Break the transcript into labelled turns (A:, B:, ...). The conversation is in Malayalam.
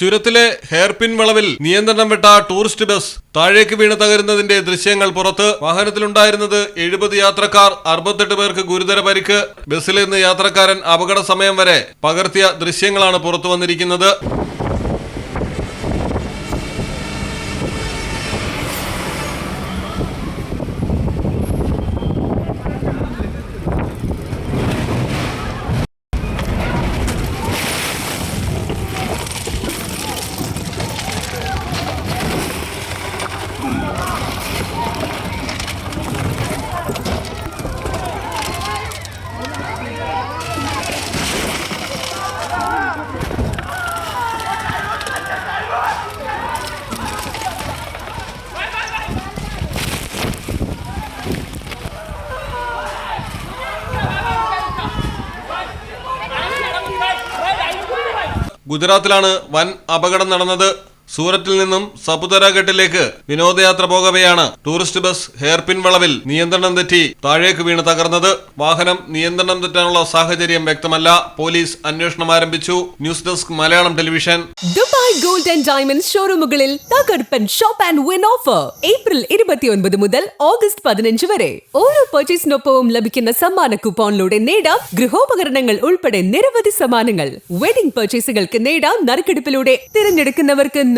A: ചുരത്തിലെ ഹെയർപിൻ വളവിൽ നിയന്ത്രണം വിട്ട ടൂറിസ്റ്റ് ബസ് താഴേക്ക് വീണ് തകരുന്നതിന്റെ ദൃശ്യങ്ങൾ പുറത്ത് വാഹനത്തിലുണ്ടായിരുന്നത് എഴുപത് യാത്രക്കാർ അറുപത്തെട്ട് പേർക്ക് ഗുരുതര പരിക്ക്. ബസ്സിൽ നിന്ന് യാത്രക്കാരൻ അപകട സമയം വരെ പകർത്തിയ ദൃശ്യങ്ങളാണ് പുറത്തു വന്നിരിക്കുന്നത്. ഗുജറാത്തിലാണ് വൻ അപകടം നടന്നത്. സൂറത്തിൽ നിന്നും സപുതരഘട്ടിലേക്ക് വിനോദയാത്ര പോകവെയാണ്. ടൂറിസ്റ്റ് ബസ് ഹെയർപിൻ വളവിൽ നിയന്ത്രണം തെറ്റി താഴേക്ക് വീണ് തകർന്നത്. വാഹനം നിയന്ത്രണം തെറ്റാനുള്ള സാഹചര്യം വ്യക്തമല്ല. പോലീസ് അന്വേഷണം ആരംഭിച്ചു. News desk Malayalam television.
B: Dubai gold and diamond ഷോറൂമുകളിൽ തകർപ്പൻ shop and win offer. April ഇരുപത്തിയൊൻപത് മുതൽ ഓഗസ്റ്റ് പതിനഞ്ച് വരെ. ഓരോ പർച്ചേസിനൊപ്പവും ലഭിക്കുന്ന സമ്മാന കൂപ്പോണിലൂടെ നേടാം ഗൃഹോപകരണങ്ങൾ ഉൾപ്പെടെ നിരവധി സമ്മാനങ്ങൾ. വെഡിംഗ് പർച്ചേസുകൾക്ക് നേടാം നറുക്കെടുപ്പിലൂടെ തിരഞ്ഞെടുക്കുന്നവർക്ക്